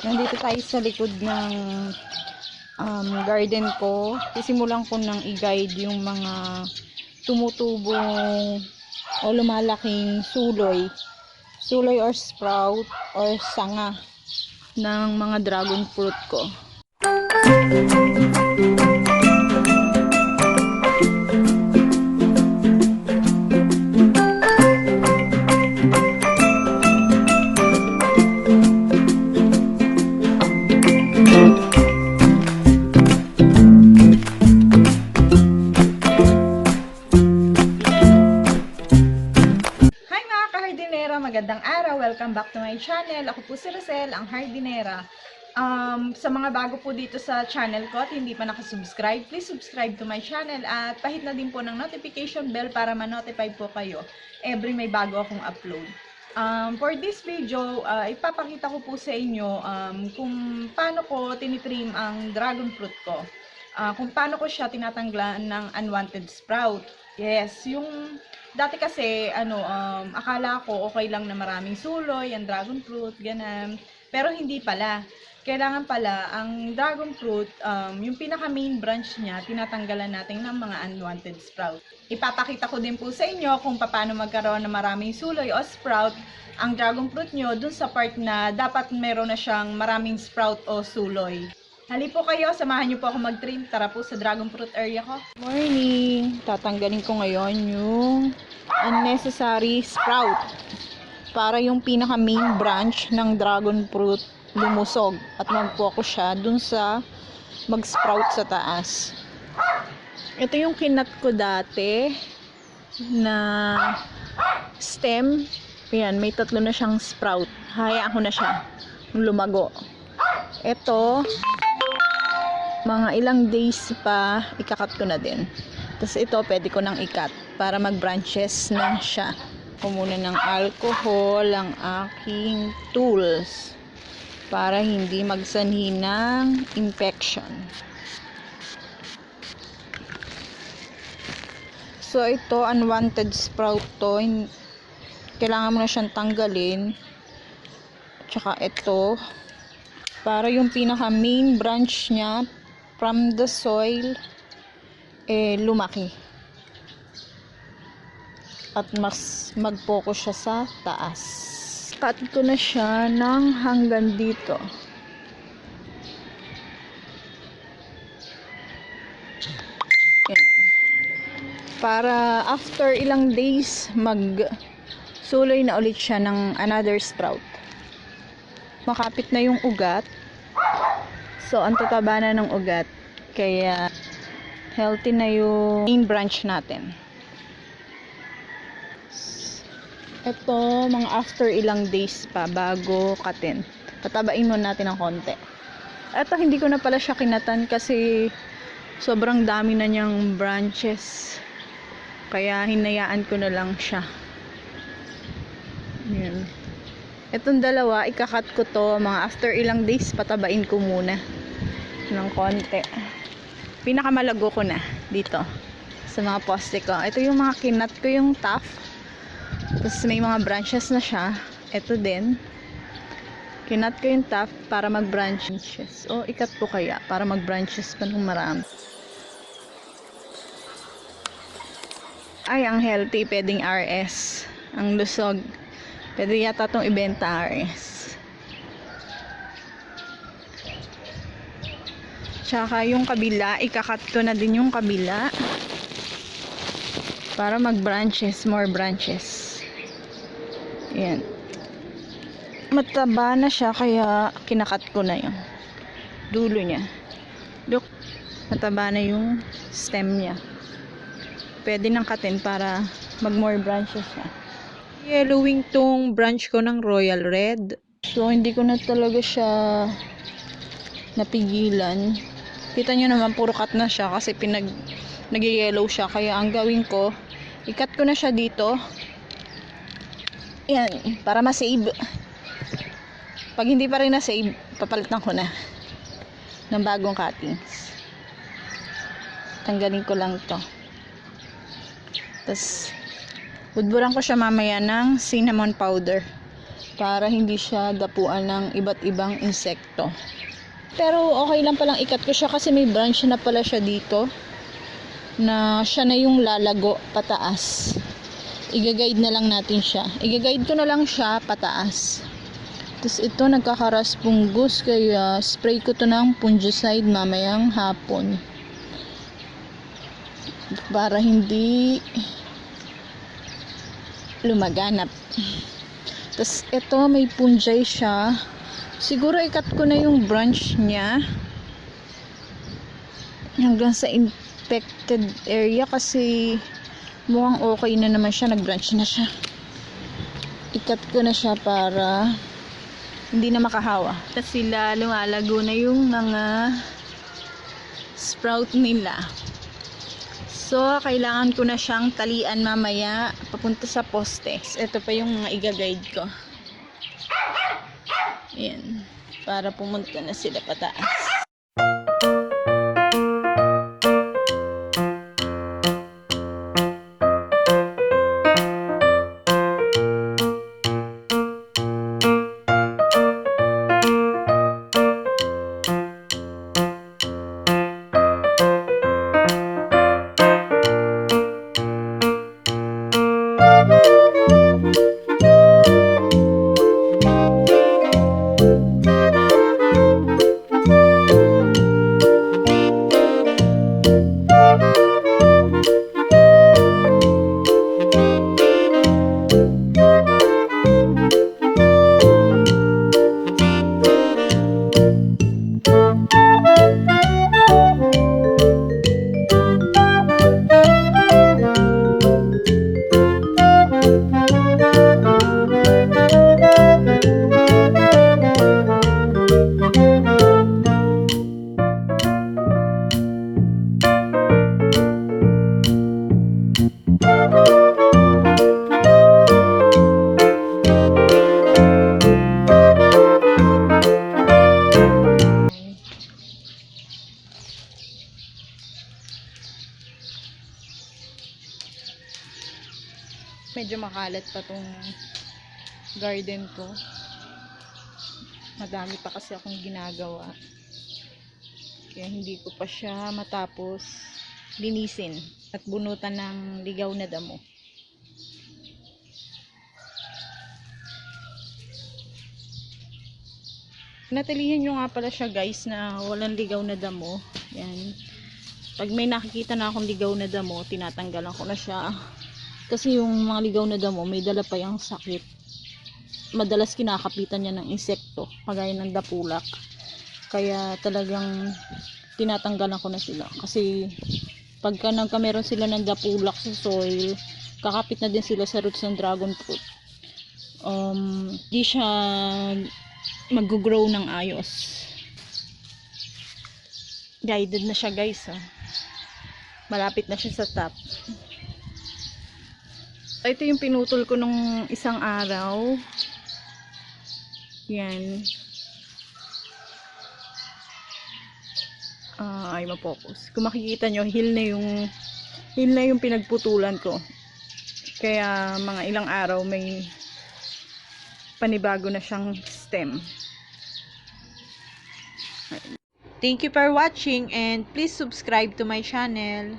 Nandito tayo sa likod ng um, garden ko. Sisimulan ko nang i-guide yung mga tumutubong o lumalaking suloy. Suloy or sprout or sanga ng mga dragon fruit ko. Hi Welcome back to my channel. Ako po si Rosel, ang hardinera. Um, sa mga bago po dito sa channel ko at hindi pa nakasubscribe, please subscribe to my channel at pahit na din po ng notification bell para ma-notify po kayo every may bago akong upload. Um, for this video, uh, ipapakita ko po sa inyo um, kung paano ko tinitrim ang dragon fruit ko. Ah, kung paano ko siya tinatanggalan ng unwanted sprout. Yes, yung dati kasi ano um, akala ko okay lang na maraming suloy, ang dragon fruit, ganun. Pero hindi pala. Kailangan pala ang dragon fruit, um, yung pinaka main branch niya, tinatanggalan natin ng mga unwanted sprout. Ipapakita ko din po sa inyo kung paano magkaroon ng maraming suloy o sprout ang dragon fruit nyo dun sa part na dapat meron na siyang maraming sprout o suloy. Hali po kayo, samahan niyo po ako mag-trim. Tara po sa dragon fruit area ko. Morning! Tatanggalin ko ngayon yung unnecessary sprout para yung pinaka main branch ng dragon fruit lumusog at mag-focus siya dun sa mag-sprout sa taas. Ito yung kinat ko dati na stem. Ayan, may tatlo na siyang sprout. Hayaan ko na siya lumago. Ito, mga ilang days pa ikakat ko na din. Tapos ito, pwede ko nang ikat para mag-branches na siya. Kumuna ng alcohol ang aking tools para hindi magsanhi ng infection. So, ito, unwanted sprout to. Kailangan mo na siyang tanggalin. Tsaka ito, para yung pinaka main branch niya from the soil eh lumaki at mas mag-focus siya sa taas cut ko na siya ng hanggang dito Yan. para after ilang days mag suloy na ulit siya ng another sprout makapit na yung ugat. So, ang tataba na ng ugat. Kaya, healthy na yung main branch natin. Ito, mga after ilang days pa bago katin. Tatabain mo natin ng konti. Ito, hindi ko na pala siya kinatan kasi sobrang dami na niyang branches. Kaya, hinayaan ko na lang siya. Yan. Itong dalawa, ikakat ko to mga after ilang days, patabain ko muna ng konti. Pinakamalago ko na dito sa mga poste ko. Ito yung mga kinat ko yung top. Tapos may mga branches na siya. Ito din. Kinat ko yung top para mag-branches. O, ikat ko kaya para mag-branches pa ng marami. Ay, ang healthy. Pwedeng RS. Ang lusog. Pwede yata itong ibenta RS. Tsaka yung kabila, ikakat ko na din yung kabila. Para mag-branches, more branches. Yan. Mataba na siya, kaya kinakat ko na yung dulo niya. Look, mataba na yung stem niya. Pwede nang katin para mag-more branches siya yellowing tong branch ko ng royal red. So, hindi ko na talaga siya napigilan. Kita nyo naman, puro cut na siya kasi pinag nag-yellow siya. Kaya ang gawin ko, ikat ko na siya dito. Yan, para ma-save. Pag hindi pa rin na-save, papalitan ko na ng bagong cuttings. Tanggalin ko lang to. Tapos, Budburan ko siya mamaya ng cinnamon powder para hindi siya dapuan ng iba't ibang insekto. Pero okay lang palang ikat ko siya kasi may branch na pala siya dito na siya na yung lalago pataas. Iga-guide na lang natin siya. Iga-guide ko na lang siya pataas. Tapos ito nagkakaras pungus kaya spray ko to ng fungicide mamayang hapon. Para hindi lumaganap. Tapos ito may punjay siya. Siguro ikat ko na yung branch niya hanggang sa infected area kasi mukhang okay na naman siya. Nag-branch na siya. Ikat ko na siya para hindi na makahawa. Tapos sila lumalago na yung mga sprout nila. So, kailangan ko na siyang talian mamaya papunta sa poste. Ito pa yung mga iga-guide ko. Ayan. Para pumunta na sila pataas. Medyo makalat pa tong garden ko. Madami pa kasi akong ginagawa. Kaya hindi ko pa siya matapos linisin at bunutan ng ligaw na damo. Natalihan nyo nga pala siya guys na walang ligaw na damo. Yan. Pag may nakikita na akong ligaw na damo tinatanggalan ko na siya kasi yung mga ligaw na damo, may dala pa yung sakit. Madalas kinakapitan niya ng insekto, kagaya ng dapulak. Kaya talagang tinatanggalan ko na sila. Kasi pagka nagkameron sila ng dapulak sa soil, kakapit na din sila sa roots ng dragon fruit. Um, di siya mag-grow ng ayos. Guided na siya guys. Oh. Malapit na siya sa top ito yung pinutol ko nung isang araw. Yan. Ah, ay mapokus kung makikita nyo hill na yung hill na yung pinagputulan ko. Kaya mga ilang araw may panibago na siyang stem. Thank you for watching and please subscribe to my channel.